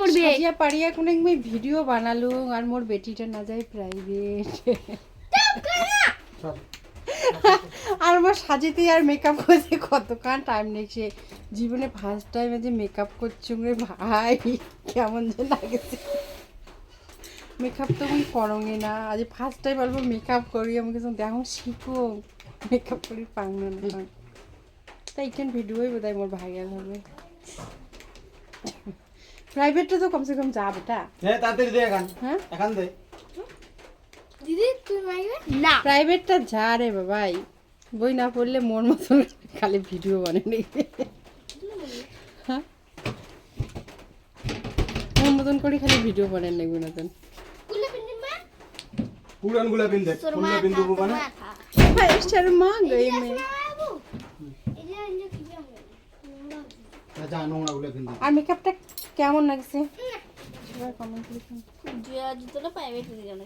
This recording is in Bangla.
পড়বে সাজিয়া পারিয়া কোনো একবার ভিডিও বানালু আর মোর বেটিটা না যায় প্রাইভেট আর আমার সাজিতে আর মেকআপ করতে কতক্ষণ টাইম নেছে জীবনে ফার্স্ট টাইমে যে মেকআপ করছি রে ভাই কেমন যে লাগেছে। মেকআপ তো আমি করঙ্গে না আজ ফার্স্ট টাইম অল্প মেকআপ করি আমাকে দেখো শিখো। মেকআপ করি পাং না। তাই এখান ভিডিওই বোধ হয় মোর ভাইরাল হবে। প্রাইভেটটা তো কমসে কম যা বেটা। হ্যাঁ তাড়াতাড়ি দে এখান। হ্যাঁ? এখান দে। দিদি তুই মাইবে না। প্রাইভেটটা যা রে বাবাই। বই না পড়লে মোর মতন খালি ভিডিও বানিয়ে নিবে হ্যাঁ? মোর মতন করে খালি ভিডিও বানিয়ে নেবে না তো। মা। পুরানগুলা পিন দে। তোর পিন দেবো মানে। গই মে আর মেকআপটা কেমন লাগছে? সবাই কমেন্ট লিখুন জুতোটা পাইবে দিদি জানো